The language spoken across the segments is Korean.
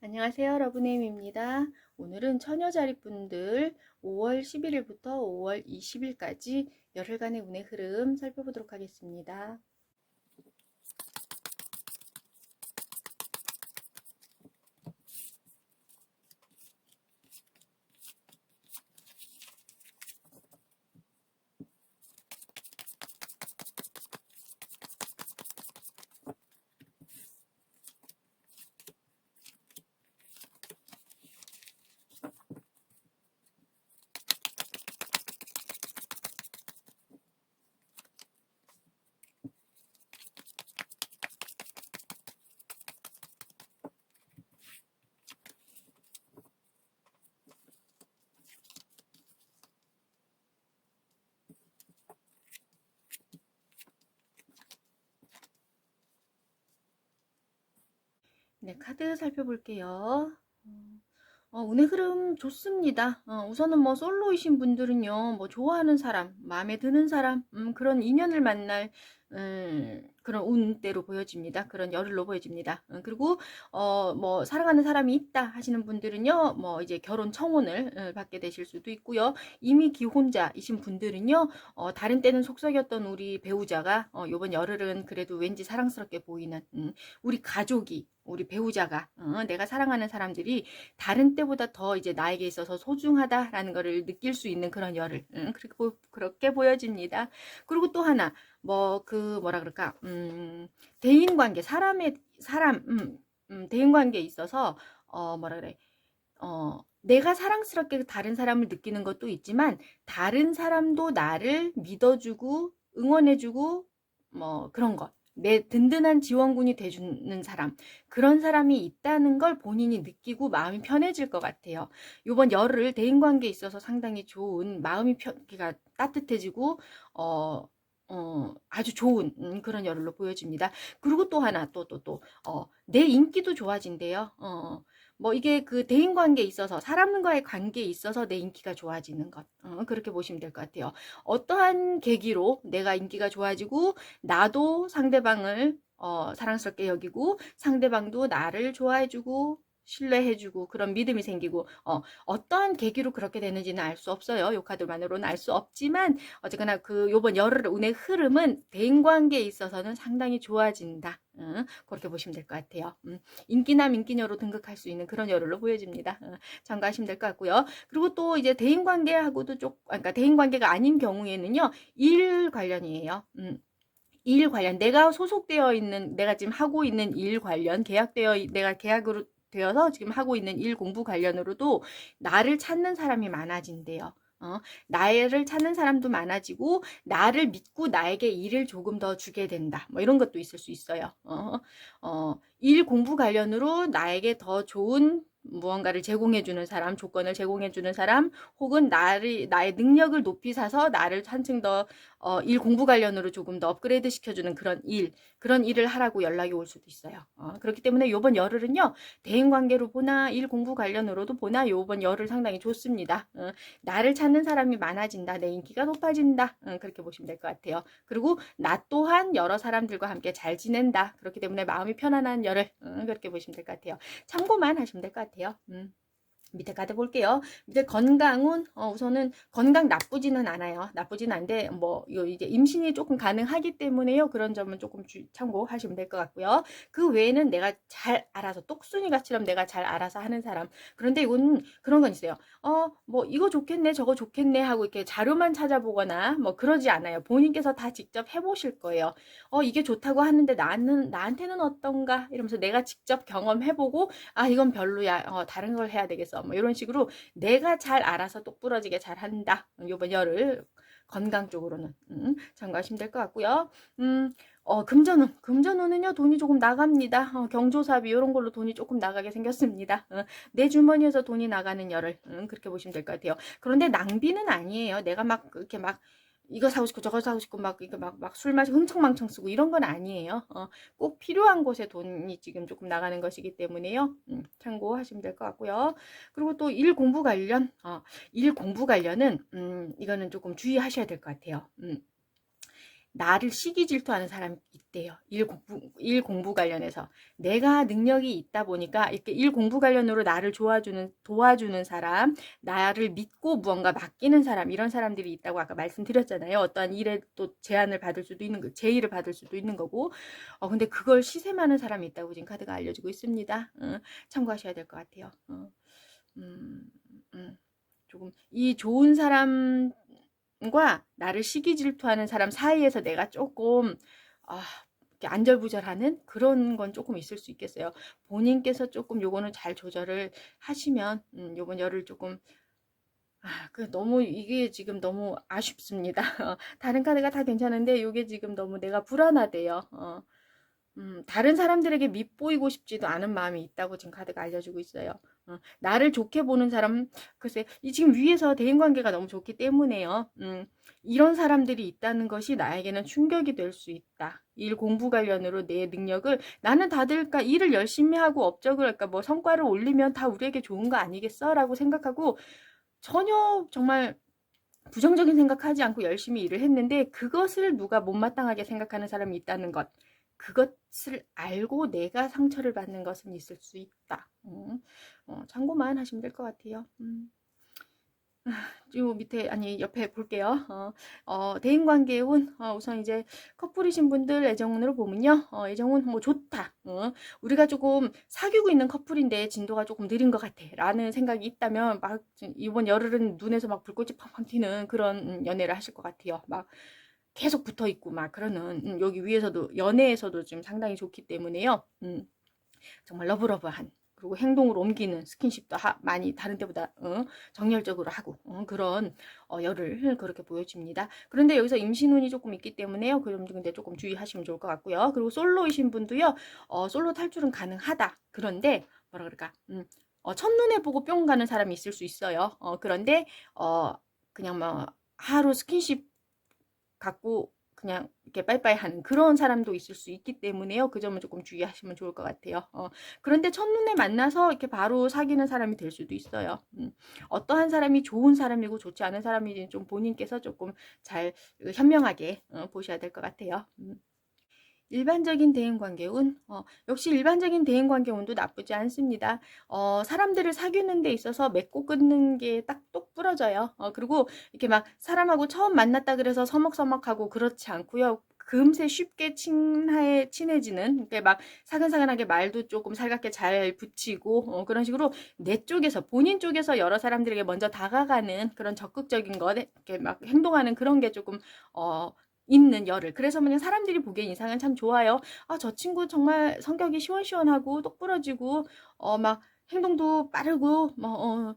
안녕하세요. 러브네임입니다. 오늘은 처녀자리분들 5월 11일부터 5월 20일까지 열흘간의 운의 흐름 살펴보도록 하겠습니다. 네, 카드 살펴볼게요. 어, 운의 흐름 좋습니다. 어, 우선은 뭐 솔로이신 분들은요, 뭐 좋아하는 사람, 마음에 드는 사람, 음, 그런 인연을 만날 음, 그런 운대로 보여집니다. 그런 열흘로 보여집니다. 음, 그리고 어, 뭐 사랑하는 사람이 있다 하시는 분들은요, 뭐 이제 결혼 청혼을 어, 받게 되실 수도 있고요. 이미 기혼자이신 분들은요, 어, 다른 때는 속썩였던 우리 배우자가 어, 이번 열흘은 그래도 왠지 사랑스럽게 보이는 음, 우리 가족이 우리 배우자가 어, 내가 사랑하는 사람들이 다른 때보다 더 이제 나에게 있어서 소중하다라는 것을 느낄 수 있는 그런 열을 음, 그렇게, 보, 그렇게 보여집니다. 그리고 또 하나 뭐 그 뭐라 그럴까 음, 대인 관계 사람의 사람 음, 음, 대인 관계에 있어서 어 뭐라 그래 어 내가 사랑스럽게 다른 사람을 느끼는 것도 있지만 다른 사람도 나를 믿어주고 응원해주고 뭐 그런 것. 내 든든한 지원군이 돼주는 사람 그런 사람이 있다는 걸 본인이 느끼고 마음이 편해질 것 같아요. 이번 열흘 대인관계에 있어서 상당히 좋은 마음이 편, 그러니까 따뜻해지고 어 어, 아주 좋은 음, 그런 열흘로 보여집니다. 그리고 또 하나 또 또또 어, 내 인기도 좋아진대요. 어, 뭐 이게 그 대인 관계에 있어서 사람과의 관계에 있어서 내 인기가 좋아지는 것 어, 그렇게 보시면 될 것 같아요. 어떠한 계기로 내가 인기가 좋아지고 나도 상대방을 어, 사랑스럽게 여기고 상대방도 나를 좋아해주고 신뢰해주고 그런 믿음이 생기고 어, 어떠한 계기로 그렇게 되는지는 알 수 없어요. 요 카드만으로는 알 수 없지만 어쨌거나 그 요번 열흘 운의 흐름은 대인관계에 있어서는 상당히 좋아진다. 음, 그렇게 보시면 될 것 같아요. 음, 인기남 인기녀로 등극할 수 있는 그런 열흘로 보여집니다. 음, 참고하시면 될 것 같고요. 그리고 또 이제 대인관계하고도 쪽, 그러니까 대인관계가 아닌 경우에는요, 일 관련이에요. 음, 일 관련 내가 소속되어 있는 내가 지금 하고 있는 일 관련 계약되어 내가 계약으로 되어서 지금 하고 있는 일 공부 관련으로도 나를 찾는 사람이 많아진대요. 어, 나를 찾는 사람도 많아지고 나를 믿고 나에게 일을 조금 더 주게 된다. 뭐 이런 것도 있을 수 있어요. 어, 어, 일 공부 관련으로 나에게 더 좋은 무언가를 제공해주는 사람, 조건을 제공해주는 사람, 혹은 나를, 나의 능력을 높이 사서 나를 한층 더, 어, 일 공부 관련으로 조금 더 업그레이드 시켜주는 그런 일, 그런 일을 하라고 연락이 올 수도 있어요. 어, 그렇기 때문에 요번 열흘은요, 대인 관계로 보나, 일 공부 관련으로도 보나, 요번 열흘 상당히 좋습니다. 어, 나를 찾는 사람이 많아진다, 내 인기가 높아진다, 어, 그렇게 보시면 될 것 같아요. 그리고 나 또한 여러 사람들과 함께 잘 지낸다. 그렇기 때문에 마음이 편안한 열흘, 어, 그렇게 보시면 될 것 같아요. 참고만 하시면 될 것 같아요. 같아요. 음. 밑에 카드 볼게요. 밑에 건강은 어, 우선은 건강 나쁘지는 않아요. 나쁘지는 않은데 뭐 이제 임신이 조금 가능하기 때문에요. 그런 점은 조금 주, 참고하시면 될 것 같고요. 그 외에는 내가 잘 알아서 똑순이 같이럼 내가 잘 알아서 하는 사람. 그런데 이건 그런 건 있어요. 어 뭐 이거 좋겠네 저거 좋겠네 하고 이렇게 자료만 찾아보거나 뭐 그러지 않아요. 본인께서 다 직접 해보실 거예요. 어 이게 좋다고 하는데 나는 나한테는 어떤가 이러면서 내가 직접 경험해보고 아 이건 별로야. 어, 다른 걸 해야 되겠어. 있어. 뭐 이런 식으로 내가 잘 알아서 똑부러지게 잘 한다. 요번 열을 건강 쪽으로는 음, 참고하시면 될 것 같고요. 음, 어, 금전운. 금전운은요, 돈이 조금 나갑니다. 어, 경조사비, 이런 걸로 돈이 조금 나가게 생겼습니다. 어, 내 주머니에서 돈이 나가는 열을, 음, 그렇게 보시면 될 것 같아요. 그런데 낭비는 아니에요. 내가 막, 이렇게 막, 이거 사고 싶고 저거 사고 싶고 막 이거 막 막 술 마시고 흥청망청 쓰고 이런 건 아니에요. 어, 꼭 필요한 곳에 돈이 지금 조금 나가는 것이기 때문에요. 음, 참고하시면 될 것 같고요. 그리고 또 일 공부 관련, 어, 일 공부 관련은 음, 이거는 조금 주의하셔야 될 것 같아요. 음. 나를 시기 질투하는 사람이 있대요. 일 공부, 일 공부 관련해서. 내가 능력이 있다 보니까 이렇게 일 공부 관련으로 나를 도와주는, 도와주는 사람, 나를 믿고 무언가 맡기는 사람, 이런 사람들이 있다고 아까 말씀드렸잖아요. 어떠한 일에 또 제안을 받을 수도 있는 거, 제의를 받을 수도 있는 거고. 어, 근데 그걸 시샘하는 사람이 있다고 지금 카드가 알려주고 있습니다. 어, 참고하셔야 될 것 같아요. 어, 음, 음, 조금, 이 좋은 사람, 과 나를 시기 질투하는 사람 사이에서 내가 조금 아, 안절부절하는 그런 건 조금 있을 수 있겠어요. 본인께서 조금 요거는 잘 조절을 하시면 음, 요번 열을 조금 아, 그 너무 이게 지금 너무 아쉽습니다. 다른 카드가 다 괜찮은데 요게 지금 너무 내가 불안하대요. 어. 음, 다른 사람들에게 밉보이고 싶지도 않은 마음이 있다고 지금 카드가 알려주고 있어요. 어, 나를 좋게 보는 사람, 글쎄, 이 지금 위에서 대인관계가 너무 좋기 때문에요. 음, 이런 사람들이 있다는 것이 나에게는 충격이 될 수 있다. 일 공부 관련으로 내 능력을 나는 다들 그러니까 일을 열심히 하고 업적을 그러니까 뭐 성과를 올리면 다 우리에게 좋은 거 아니겠어라고 생각하고 전혀 정말 부정적인 생각하지 않고 열심히 일을 했는데 그것을 누가 못마땅하게 생각하는 사람이 있다는 것. 그것을 알고 내가 상처를 받는 것은 있을 수 있다. 음, 어, 참고만 하시면 될 것 같아요. 음. 요 밑에 아니 옆에 볼게요. 어, 어, 대인 관계의 운 어, 우선 이제 커플이신 분들 애정운으로 보면요. 어, 애정운 뭐 좋다. 어, 우리가 조금 사귀고 있는 커플인데 진도가 조금 느린 것 같아. 라는 생각이 있다면 막 이번 열흘은 눈에서 막 불꽃이 팡팡 튀는 그런 연애를 하실 것 같아요. 막 계속 붙어 있고 막 그러는 음, 여기 위에서도 연애에서도 좀 상당히 좋기 때문에요. 음, 정말 러브러브한 그리고 행동으로 옮기는 스킨십도 하, 많이 다른 때보다 어, 정열적으로 하고 어, 그런 어, 열을 그렇게 보여집니다. 그런데 여기서 임신운이 조금 있기 때문에요. 그럼 근데 조금 주의하시면 좋을 것 같고요. 그리고 솔로이신 분도요. 어, 솔로 탈출은 가능하다. 그런데 뭐라 그럴까? 음, 어, 첫눈에 보고 뿅 가는 사람이 있을 수 있어요. 어, 그런데 어, 그냥 뭐 하루 스킨십 갖고 그냥 이렇게 빠이빠이 하는 그런 사람도 있을 수 있기 때문에요. 그 점은 조금 주의하시면 좋을 것 같아요. 어, 그런데 첫눈에 만나서 이렇게 바로 사귀는 사람이 될 수도 있어요. 음, 어떠한 사람이 좋은 사람이고 좋지 않은 사람인지 좀 본인께서 조금 잘 현명하게 어, 보셔야 될 것 같아요. 음. 일반적인 대인관계운 어, 역시 일반적인 대인관계운도 나쁘지 않습니다. 어, 사람들을 사귀는 데 있어서 맺고 끊는 게 딱 똑 부러져요. 어, 그리고 이렇게 막 사람하고 처음 만났다 그래서 서먹서먹하고 그렇지 않고요. 금세 쉽게 친해, 친해지는, 이렇게 막 사근사근하게 말도 조금 살갑게 잘 붙이고, 어, 그런 식으로 내 쪽에서, 본인 쪽에서 여러 사람들에게 먼저 다가가는 그런 적극적인 것, 이렇게 막 행동하는 그런 게 조금, 어, 있는 열을. 그래서 그냥 사람들이 보기엔 인상은 참 좋아요. 아, 저 친구 정말 성격이 시원시원하고 똑부러지고, 어, 막 행동도 빠르고, 뭐, 어,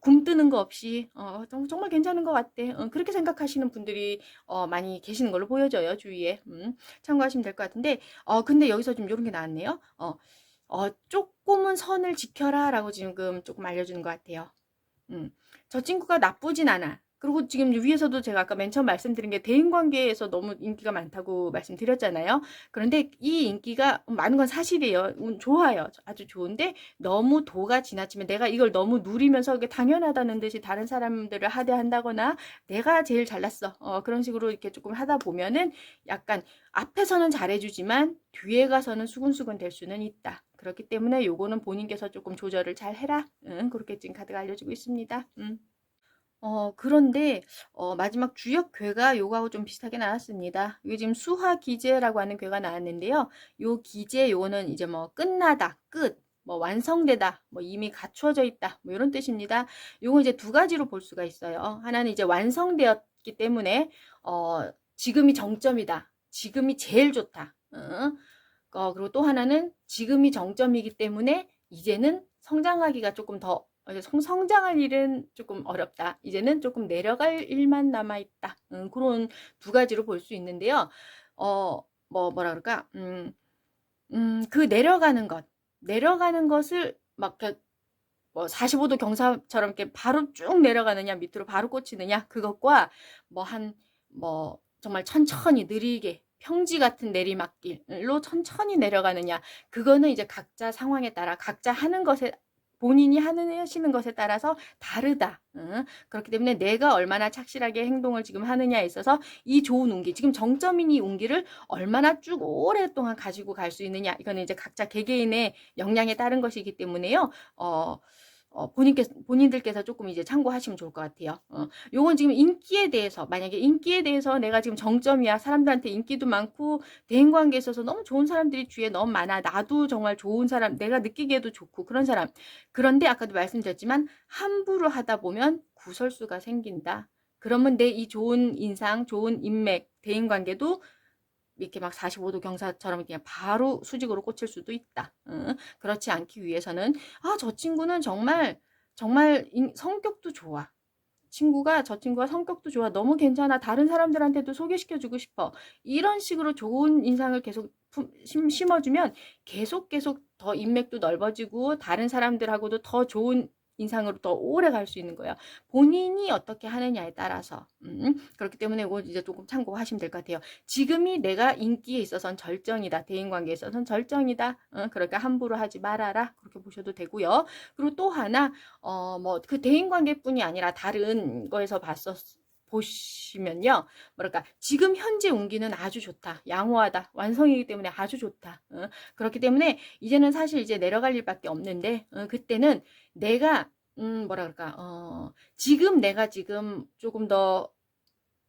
굼뜨는 거 없이, 어, 정말 괜찮은 것 같대. 어, 그렇게 생각하시는 분들이, 어, 많이 계시는 걸로 보여져요, 주위에. 음, 참고하시면 될 것 같은데, 어, 근데 여기서 좀 이런 게 나왔네요. 어, 어, 조금은 선을 지켜라 라고 지금 조금 알려주는 것 같아요. 음, 저 친구가 나쁘진 않아. 그리고 지금 위에서도 제가 아까 맨 처음 말씀드린 게 대인관계에서 너무 인기가 많다고 말씀드렸잖아요. 그런데 이 인기가 많은 건 사실이에요. 좋아요. 아주 좋은데 너무 도가 지나치면 내가 이걸 너무 누리면서 이게 당연하다는 듯이 다른 사람들을 하대한다거나 내가 제일 잘났어. 어, 그런 식으로 이렇게 조금 하다 보면은 약간 앞에서는 잘해주지만 뒤에 가서는 수근수근 될 수는 있다. 그렇기 때문에 요거는 본인께서 조금 조절을 잘 해라. 응, 그렇게 지금 카드가 알려주고 있습니다. 음. 어, 그런데, 어, 마지막 주역 괴가 요거하고 좀 비슷하게 나왔습니다. 이게 지금 수화 기제라고 하는 괴가 나왔는데요. 요 기제 요거는 이제 뭐 끝나다, 끝, 뭐 완성되다, 뭐 이미 갖추어져 있다, 뭐 이런 뜻입니다. 요거 이제 두 가지로 볼 수가 있어요. 하나는 이제 완성되었기 때문에, 어, 지금이 정점이다. 지금이 제일 좋다. 어, 그리고 또 하나는 지금이 정점이기 때문에 이제는 성장하기가 조금 더 성장할 일은 조금 어렵다. 이제는 조금 내려갈 일만 남아있다. 음, 그런 두 가지로 볼 수 있는데요. 어, 뭐, 뭐라 그럴까? 음, 음, 그 내려가는 것, 내려가는 것을 막, 뭐 45도 경사처럼 이렇게 바로 쭉 내려가느냐, 밑으로 바로 꽂히느냐, 그것과 뭐 한, 뭐, 정말 천천히 느리게 평지 같은 내리막길로 천천히 내려가느냐, 그거는 이제 각자 상황에 따라 각자 하는 것에 본인이 하는 하시는 것에 따라서 다르다. 응? 그렇기 때문에 내가 얼마나 착실하게 행동을 지금 하느냐에 있어서 이 좋은 운기, 지금 정점인 이 운기를 얼마나 쭉 오랫동안 가지고 갈 수 있느냐. 이거는 이제 각자 개개인의 역량에 따른 것이기 때문에요. 어, 어, 본인께서, 본인들께서 조금 이제 참고하시면 좋을 것 같아요. 어, 요건 지금 인기에 대해서, 만약에 인기에 대해서 내가 지금 정점이야. 사람들한테 인기도 많고, 대인 관계에 있어서 너무 좋은 사람들이 주위에 너무 많아. 나도 정말 좋은 사람, 내가 느끼기에도 좋고, 그런 사람. 그런데 아까도 말씀드렸지만, 함부로 하다 보면 구설수가 생긴다. 그러면 내 이 좋은 인상, 좋은 인맥, 대인 관계도 이렇게 막 45도 경사처럼 그냥 바로 수직으로 꽂힐 수도 있다. 응? 그렇지 않기 위해서는 아, 저 친구는 정말 정말 인- 성격도 좋아. 친구가 저 친구가 성격도 좋아. 너무 괜찮아. 다른 사람들한테도 소개시켜 주고 싶어. 이런 식으로 좋은 인상을 계속 품- 심- 심어주면 계속 계속 더 인맥도 넓어지고 다른 사람들하고도 더 좋은 인상으로 더 오래 갈 수 있는 거예요. 본인이 어떻게 하느냐에 따라서. 음, 그렇기 때문에 이거 이제 조금 참고하시면 될 것 같아요. 지금이 내가 인기에 있어서는 절정이다. 대인관계에 있어서는 절정이다. 어, 그러니까 함부로 하지 말아라. 그렇게 보셔도 되고요. 그리고 또 하나, 어, 뭐, 그 대인관계뿐이 아니라 다른 거에서 봤었, 보시면요. 뭐랄까, 지금 현재 운기는 아주 좋다. 양호하다. 완성이기 때문에 아주 좋다. 어, 그렇기 때문에 이제는 사실 이제 내려갈 일밖에 없는데, 어, 그때는 내가, 음, 뭐라 그럴까, 어, 지금 내가 지금 조금 더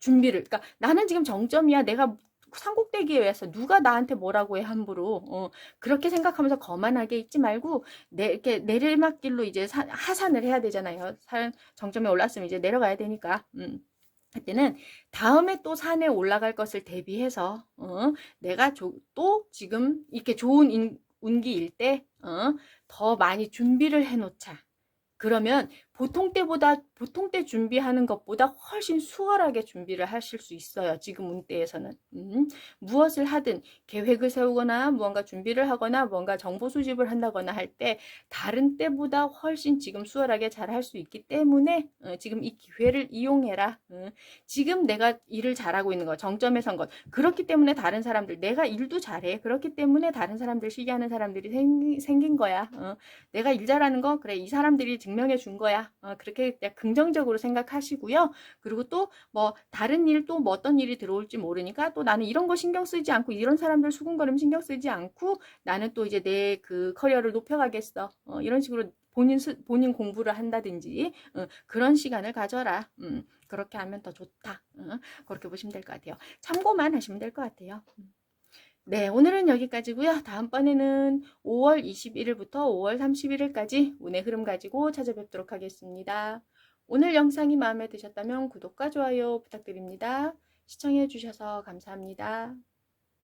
준비를, 그러니까 나는 지금 정점이야. 내가 산꼭대기에 와서 누가 나한테 뭐라고 해 함부로 어, 그렇게 생각하면서 거만하게 있지 말고 내 이렇게 내리막길로 이제 사, 하산을 해야 되잖아요. 산 정점에 올랐으면 이제 내려가야 되니까. 음. 그때는 다음에 또 산에 올라갈 것을 대비해서 어, 내가 조, 또 지금 이렇게 좋은 인, 운기일 때 어, 더 많이 준비를 해놓자. 그러면 보통 때보다 보통 때 준비하는 것보다 훨씬 수월하게 준비를 하실 수 있어요. 지금 운때에서는 음, 무엇을 하든 계획을 세우거나 무언가 준비를 하거나 뭔가 정보 수집을 한다거나 할 때 다른 때보다 훨씬 지금 수월하게 잘 할 수 있기 때문에 어, 지금 이 기회를 이용해라. 어, 지금 내가 일을 잘하고 있는 거 정점에 선 것. 그렇기 때문에 다른 사람들 내가 일도 잘해. 그렇기 때문에 다른 사람들 시기하는 사람들이 생, 생긴 거야. 어, 내가 일 잘하는 거 그래 이 사람들이 증명해 준 거야. 어, 그렇게 긍정적으로 생각하시고요. 그리고 또 뭐 다른 일 또 뭐 어떤 일이 들어올지 모르니까 또 나는 이런 거 신경 쓰지 않고 이런 사람들 수군거림 신경 쓰지 않고 나는 또 이제 내 그 커리어를 높여가겠어. 어, 이런 식으로 본인 스, 본인 공부를 한다든지 어, 그런 시간을 가져라. 음, 그렇게 하면 더 좋다. 어, 그렇게 보시면 될 것 같아요. 참고만 하시면 될 것 같아요. 음. 네, 오늘은 여기까지고요. 다음번에는 5월 21일부터 5월 31일까지 운의 흐름 가지고 찾아뵙도록 하겠습니다. 오늘 영상이 마음에 드셨다면 구독과 좋아요 부탁드립니다. 시청해 주셔서 감사합니다.